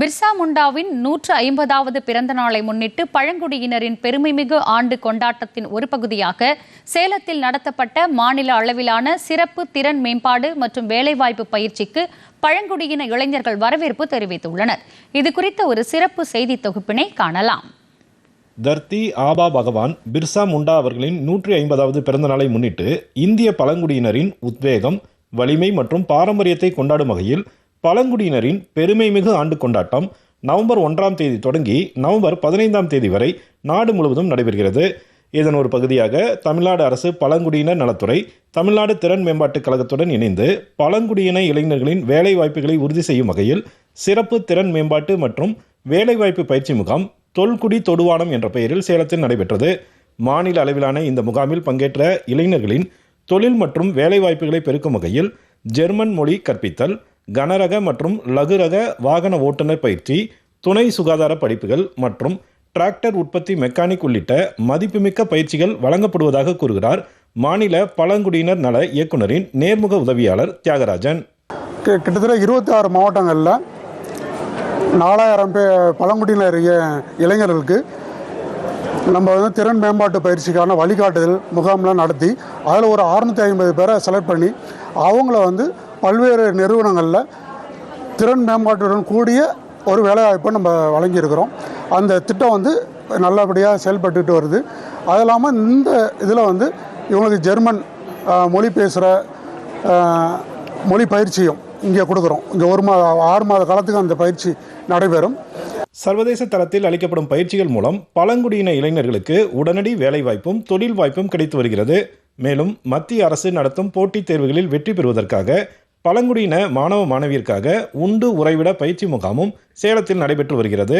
பிர்சா முண்டாவின் நூற்று ஐம்பதாவது பிறந்த நாளை முன்னிட்டு பழங்குடியினரின் பெருமைமிகு ஆண்டு கொண்டாட்டத்தின் ஒரு பகுதியாக சேலத்தில் நடத்தப்பட்ட மாநில அளவிலான சிறப்பு திறன் மேம்பாடு மற்றும் வேலைவாய்ப்பு பயிற்சிக்கு பழங்குடியின இளைஞர்கள் வரவேற்பு தெரிவித்துள்ளனர். இதுகுறித்த ஒரு சிறப்பு செய்தி தொகுப்பினை காணலாம். தர்த்தி ஆபா பகவான் பிர்சா முண்டா அவர்களின் நூற்றி ஐம்பதாவது பிறந்த நாளை முன்னிட்டு இந்திய பழங்குடியினரின் உத்வேகம் வலிமை மற்றும் பாரம்பரியத்தை கொண்டாடும் வகையில் பழங்குடியினரின் பெருமைமிகு ஆண்டு கொண்டாட்டம் நவம்பர் ஒன்றாம் தேதி தொடங்கி நவம்பர் பதினைந்தாம் தேதி வரை நாடு முழுவதும் நடைபெறுகிறது. இதன் ஒரு பகுதியாக தமிழ்நாடு அரசு பழங்குடியினர் நலத்துறை தமிழ்நாடு திறன் மேம்பாட்டுக் கழகத்துடன் இணைந்து பழங்குடியின இளைஞர்களின் வேலை வாய்ப்புகளை உறுதி செய்யும் வகையில் சிறப்பு திறன் மேம்பாட்டு மற்றும் வேலைவாய்ப்பு பயிற்சி முகாம் தொல்குடி தொடுவானம் என்ற பெயரில் சேலத்தில் நடைபெற்றது. மாநில அளவிலான இந்த முகாமில் பங்கேற்ற இளைஞர்களின் தொழில் மற்றும் வேலைவாய்ப்புகளை பெருக்கும் வகையில் ஜெர்மன் மொழி கற்பித்தல் கனரக மற்றும் லகுரக வாகன ஓட்டுநர் பயிற்சி துணை சுகாதார படிப்புகள் மற்றும் டிராக்டர் உற்பத்தி மெக்கானிக் உள்ளிட்ட மதிப்புமிக்க பயிற்சிகள் வழங்கப்படுவதாக கூறுகிறார் மாநில பழங்குடியினர் நல இயக்குனரின் நேர்முக உதவியாளர் தியாகராஜன். கிட்டத்தட்ட இருபத்தி ஆறு மாவட்டங்களில் நாலாயிரம் பே பழங்குடியினர் இளைஞர்களுக்கு நம்ம வந்து திறன் மேம்பாட்டு பயிற்சிக்கான வழிகாட்டுதல் முகாம்லாம் நடத்தி அதில் ஒரு அறுநூற்றி ஐம்பது பேரை செலக்ட் பண்ணி அவங்கள வந்து பல்வேறு நிறுவனங்களில் திறன் மேம்பாட்டுடன் கூடிய ஒரு வேலைவாய்ப்பை நம்ம வழங்கியிருக்கிறோம். அந்த திட்டம் வந்து நல்லபடியாக செயல்பட்டுட்டு வருது. அது இல்லாமல் இந்த இதில் வந்து இவங்களுக்கு ஜெர்மன் மொழி பேசுகிற மொழி பயிற்சியும் இங்கே கொடுக்குறோம். இங்கே ஒரு மாத ஆறு மாத காலத்துக்கு அந்த பயிற்சி நடைபெறும். சர்வதேச தளத்தில் அளிக்கப்படும் பயிற்சிகள் மூலம் பழங்குடியின இளைஞர்களுக்கு உடனடி வேலைவாய்ப்பும் தொழில் வாய்ப்பும் கிடைத்து வருகிறது. மேலும் மத்திய அரசு நடத்தும் போட்டித் தேர்வுகளில் வெற்றி பெறுவதற்காக பழங்குடியின மாணவ மாணவியருக்காக உண்டு உறைவிட பயிற்சி முகாமும் சேலத்தில் நடைபெற்று வருகிறது.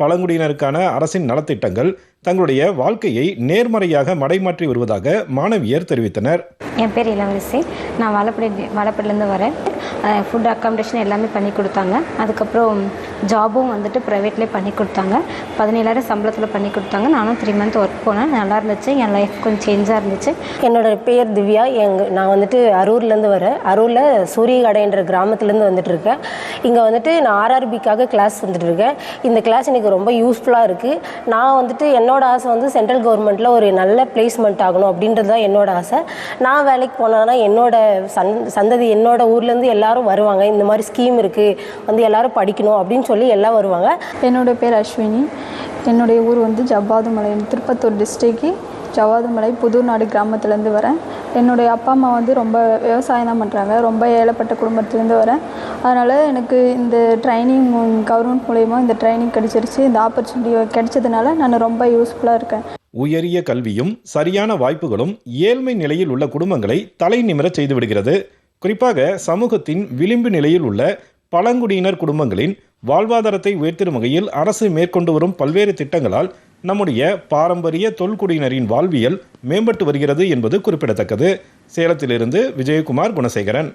பழங்குடியினருக்கான அரசின் நலத்திட்டங்கள் தங்களுடைய வாழ்க்கையை நேர்மறையாக மடைமாற்றி வருவதாக மாணவியர் தெரிவித்தனர். என் பேர் இளவரசி. நான் வாழப்படி வாழப்படிலேருந்து வரேன். ஃபுட் அக்காமடேஷன் எல்லாமே பண்ணி கொடுத்தாங்க. அதுக்கப்புறம் ஜாபும் வந்துட்டு ப்ரைவேட்லேயே பண்ணி கொடுத்தாங்க. பதினேழாயிரம் சம்பளத்தில் பண்ணி கொடுத்தாங்க. நானும் த்ரீ மந்த் ஒர்க் போனேன். நல்லா இருந்துச்சு. என் லைஃப் கொஞ்சம் சேஞ்சாக இருந்துச்சு. என்னோட பேர் திவ்யா. எங்க நான் வந்துட்டு அரூர்லேருந்து வரேன். அரூரில் சூரியகடைன்ற கிராமத்துலேருந்து வந்துட்டு இருக்கேன் இங்கே வந்துட்டு நான் ஆர்ஆர்பிக்காக கிளாஸ் வந்துட்டு இருக்கேன் இந்த கிளாஸ் எனக்கு ரொம்ப யூஸ்ஃபுல்லாக இருக்குது நான் வந்துட்டு என்னோட ஆசை வந்து சென்ட்ரல் கவர்மெண்ட்டில் ஒரு நல்ல பிளேஸ்மெண்ட் ஆகணும் அப்படின்றது தான் என்னோட ஆசை. நான் வேலைக்கு போனேன்னா என்னோட சந் சந்ததி என்னோட ஊர்லேருந்து எல்லாரும் வருவாங்க. இந்த மாதிரி ஸ்கீம் இருக்குது வந்து எல்லாரும் படிக்கணும் அப்படின்னு சொல்லி எல்லாம் வருவாங்க. என்னோட பேர் அஸ்வினி. என்னுடைய ஊர் வந்து ஜவ்வாதுமலை திருப்பத்தூர் டிஸ்ட்ரிக்கு ஜவ்வாதுமலை புதுநாடு கிராமத்துலேருந்து வரேன். என்னுடைய அப்பா அம்மா வந்து ரொம்ப விவசாயம் தான் பண்ணுறாங்க ரொம்ப ஏழைப்பட்ட குடும்பத்துலேருந்து வரேன். அதனால் எனக்கு இந்த ட்ரைனிங் கவர்மெண்ட் மூலயமா இந்த ட்ரைனிங் கிடைச்சிருச்சு. இந்த ஆப்பர்ச்சுனிட்டி கிடைச்சதுனால நான் ரொம்ப யூஸ்ஃபுல்லாக இருக்கேன். உயரிய கல்வியும் சரியான வாய்ப்புகளும் ஏழ்மை நிலையில் உள்ள குடும்பங்களை தலை நிமிர செய்து விடுகிறது. குறிப்பாக சமூகத்தின் விளிம்பு நிலையில் உள்ள பழங்குடியினர் குடும்பங்களின் வாழ்வாதாரத்தை உயர்த்திடும் வகையில் அரசு மேற்கொண்டு வரும் பல்வேறு திட்டங்களால் நம்முடைய பாரம்பரிய தொல்குடியினரின் வாழ்வியல் மேம்பட்டு வருகிறது என்பது குறிப்பிடத்தக்கது. சேலத்திலிருந்து விஜயகுமார் குணசேகரன்.